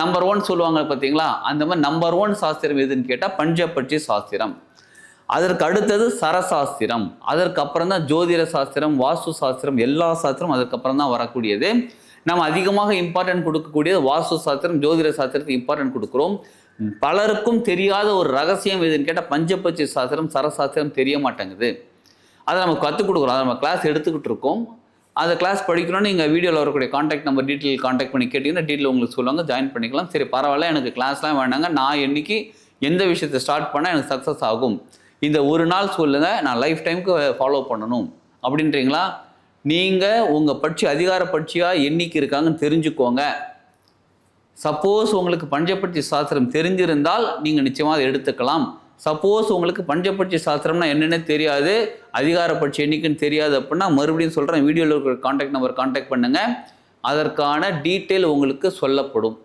Number one சொல்லுவாங்க பார்த்தீங்களா அந்த மாதிரி நம்பர் ஒன் சாஸ்திரம் எதுன்னு கேட்டால் பஞ்சபட்சி சாஸ்திரம். அதற்கு அடுத்தது சரசாஸ்திரம். அதற்கு அப்புறம் தான் ஜோதிட சாஸ்திரம் வாஸ்து சாஸ்திரம் எல்லா சாஸ்திரம் அதுக்கப்புறம் தான் வரக்கூடியது. நம்ம அதிகமாக இம்பார்ட்டன்ட் கொடுக்கக்கூடியது வாஸ்து சாஸ்திரம் ஜோதிட சாஸ்திரத்துக்கு இம்பார்ட்டன்ட் கொடுக்குறோம். பலருக்கும் தெரியாத ஒரு ரகசியம் எதுன்னு கேட்டால் பஞ்சபட்சி சாஸ்திரம் சரசாஸ்திரம் தெரிய மாட்டேங்குது. அதை நம்ம கற்றுக் கொடுக்குறோம். அதை நம்ம கிளாஸ் எடுத்துக்கிட்டு இருக்கோம். அந்த கிளாஸ் படிக்கணும்னு நீங்கள் வீடியோவில் வரக்கூடிய காண்டாக்ட் நம்பர் டீட்டெயில் காண்டாக்ட் பண்ணி கேட்டிங்கன்னா டீட்டெயில் உங்களுக்கு சொல்லுவாங்க ஜாயின் பண்ணிக்கலாம். சரி பரவாயில்ல எனக்கு கிளாஸ்லாம் வேணாங்க. நான் என்னைக்கு எந்த விஷயத்தை ஸ்டார்ட் பண்ணால் எனக்கு சக்ஸஸ் ஆகும்? இந்த ஒரு நாள் சொல்லுங்கள் நான் லைஃப் டைமுக்கு ஃபாலோ பண்ணணும். அப்படின்றீங்களா? நீங்கள் உங்கள் பட்சி அதிகார பட்சியாக என்றைக்கு இருக்காங்கன்னு தெரிஞ்சுக்கோங்க. சப்போஸ் உங்களுக்கு பஞ்சபட்சி சாஸ்திரம் தெரிஞ்சிருந்தால் நீங்கள் நிச்சயமாக அதை எடுத்துக்கலாம். சப்போஸ் உங்களுக்கு பஞ்சபட்சி சாஸ்திரம்னா என்னென்ன தெரியாது அதிகார என்னைக்குன்னு தெரியாது அப்படின்னா மறுபடியும் சொல்கிறேன் வீடியோவில் இருக்கிற காண்டாக்ட் நம்பர் காண்டாக்ட் பண்ணுங்கள் அதற்கான டீட்டெயில் உங்களுக்கு சொல்லப்படும்.